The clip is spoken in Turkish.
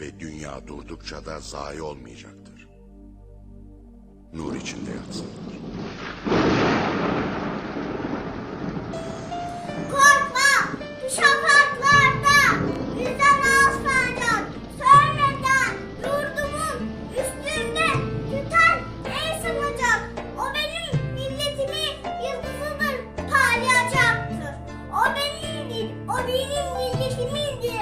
ve dünya durdukça da zayi olmayacaktır. Nur içinde yatsınlar. Korkma, bu şafaklarda yüzen aslancan Söylemeden yurdumun üstünde tüten O benim milletimin yıldızıdır parlayacaktır O benim, o benim milletimindir